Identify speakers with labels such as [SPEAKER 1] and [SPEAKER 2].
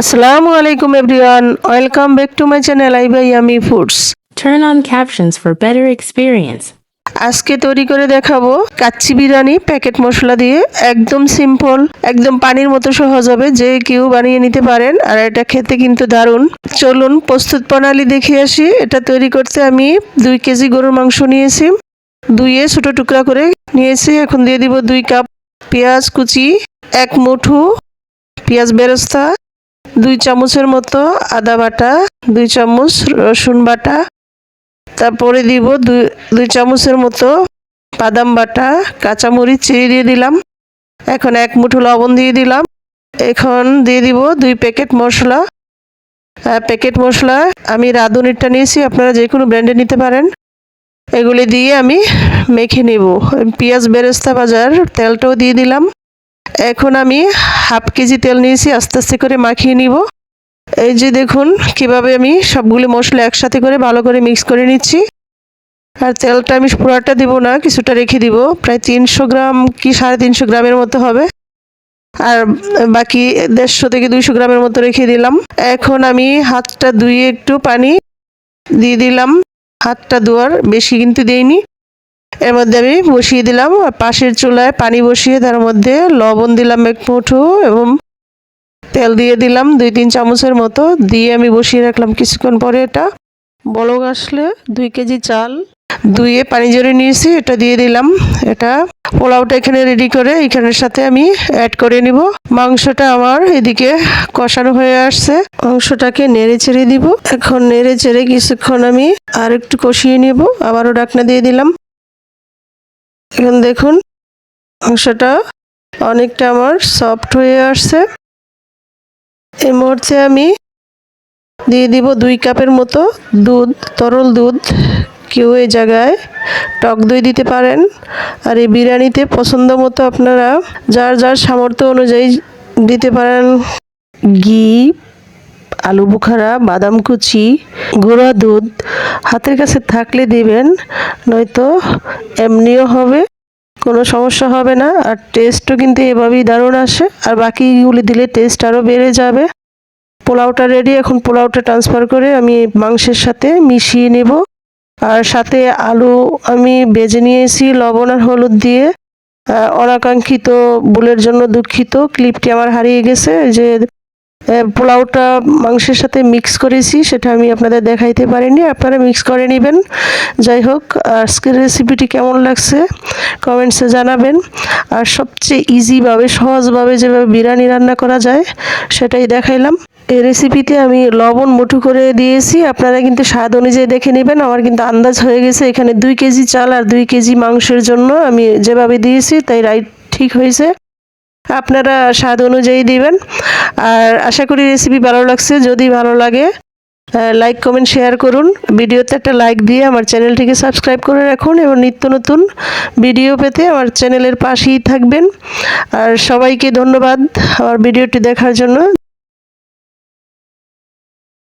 [SPEAKER 1] আসসালামু আলাইকুম everyone welcome back to my channel I by yummy foods
[SPEAKER 2] Turn on captions for better experience.
[SPEAKER 1] আজকে তৈরি করে দেখাবো কাচ্চি বিরিয়ানি প্যাকেট মশলা দিয়ে। একদম সিম্পল একদম পানির মতো সহজ হবে যে কেউ বানিয়ে নিতে পারেন। আর এটা খেতে কিন্তু দারুণ। চলুন প্রস্তুত প্রণালী দেখে আসি। এটা তৈরি করতে আমি দুই কেজি গরুর মাংস নিয়েছি। দুইয়ে ছোটো টুকরা করে নিয়েছি। এখন দিয়ে দিব দুই কাপ পেঁয়াজ কুচি এক মুঠো পেঁয়াজ বেরেস্তা দুই চামচের মতো আদা বাটা, দুই চামচ রসুন বাটা। তারপরে দিব দুই দুই চামচের মতো বাদাম বাটা, কাঁচামরিচ চিড়ে দিয়ে দিলাম। এখন এক মুঠো লবণ দিয়ে দিলাম। এখন দিয়ে দিব দুই প্যাকেট মশলা। প্যাকেট মশলা আমি রাঁধুনিরটা নিয়েছি, আপনারা যে কোনো ব্র্যান্ডে নিতে পারেন। এগুলি দিয়ে আমি মেখে নেব। পেঁয়াজ বেরেস্তা বাজার তেলটাও দিয়ে দিলাম। এখন আমি হাফ কেজি তেল নিয়েছি, আস্তে আস্তে করে মাখিয়ে নিব। এই যে দেখুন, কীভাবে আমি সবগুলি মশলা একসাথে করে ভালো করে মিক্স করে নিচ্ছি। আর তেলটা আমি পুরাটা দিব না, কিছুটা রেখে দিব। প্রায় তিনশো গ্রাম কি সাড়ে তিনশো গ্রামের মতো হবে। আর বাকি দেড়শো থেকে দুইশো গ্রামের মতো রেখে দিলাম। এখন আমি হাতটা ধুয়ে একটু পানি দিয়ে দিলাম। হাতটা ধোয়ার, বেশি কিন্তু দেইনি। এর মধ্যে আমি বসিয়ে দিলাম পাশের চুলায় পানি বসিয়ে তার মধ্যে লবণ দিলাম এক মুঠো এবং তেল দিয়ে দিলাম দুই তিন চামচের মতো। দিয়ে আমি বসিয়ে রাখলাম কিছুক্ষণ পরে এটা। বলক আসলে দুই কেজি চাল। ধুয়ে পানি জড়িয়ে নিয়েছি, এটা দিয়ে দিলাম। এটা পোলাওটা এখানে রেডি করে, এখানের সাথে আমি অ্যাড করে নিব। মাংসটা আমার এদিকে কষানো হয়ে আসছে। মাংসটাকে নেড়ে ছেড়ে দিব। এখন নেড়ে চেড়ে কিছুক্ষণ আমি আর একটু কষিয়ে নিব। আবারও ডাকনা দিয়ে দিলাম। এখন দেখুন মাংসটা অনেকটা আমার সফট হয়ে আসছে। এই মুহূর্তে আমি দিয়ে দিব দুই কাপের মতো দুধ, তরল দুধ। কেউ এই জায়গায় টক দই দিতে পারেন। আর এই বিরিয়ানিতে পছন্দ মতো আপনারা যার যার সামর্থ্য অনুযায়ী দিতে পারেন। ঘি আলু বুখারা, বাদাম কুচি, গুঁড়া দুধ হাতের কাছে থাকলে দিবেন, নয়তো এমনিও হবে, কোনো সমস্যা হবে না। আর টেস্টও কিন্তু এভাবেই দারুণ আসে। আর বাকিগুলি দিলে টেস্ট আরও বেড়ে যাবে। পোলাওটা রেডি এখন পোলাওটা ট্রান্সফার করে আমি মাংসের সাথে মিশিয়ে নেব। আর সাথে আলু আমি বেজে নিয়েছি, লবণ আর হলুদ দিয়ে। অনাকাঙ্ক্ষিত ভুলের জন্য দুঃখিত, ক্লিপটি আমার হারিয়ে গেছে। যে পোলাওটা মাংসের সাথে মিক্স করেছি, সেটা আমি আপনাদের দেখাইতে পারিনি, আপনারা মিক্স করে নেবেন। যাই হোক, আজকের রেসিপিটি কেমন লাগছে কমেন্টসে জানাবেন। আর সবচেয়ে ইজিভাবে সহজভাবে যেভাবে বিরিয়ানি রান্না করা যায়, সেটাই দেখাইলাম। এই রেসিপিতে আমি লবণ মুঠু করে দিয়েছি, আপনারা কিন্তু স্বাদ অনুযায়ী দেখে নেবেন, আমার কিন্তু আন্দাজ হয়ে গেছে, এখানে দুই কেজি চাল আর দুই কেজি মাংসের জন্য আমি যেভাবে দিয়েছি, তাই রাইট ঠিক হয়েছে। আপনারা স্বাদ অনুযায়ী দিবেন। আর আশা করি রেসিপি ভালো লাগছে। যদি ভালো লাগে লাইক কমেন্ট শেয়ার করুন। ভিডিওতে একটা লাইক দিয়ে আমার চ্যানেলটিকে সাবস্ক্রাইব করে রাখুন এবং নিত্য নতুন ভিডিও পেতে আমার চ্যানেলের পাশেই থাকবেন। আর সবাইকে ধন্যবাদ আমার ভিডিওটি দেখার জন্য।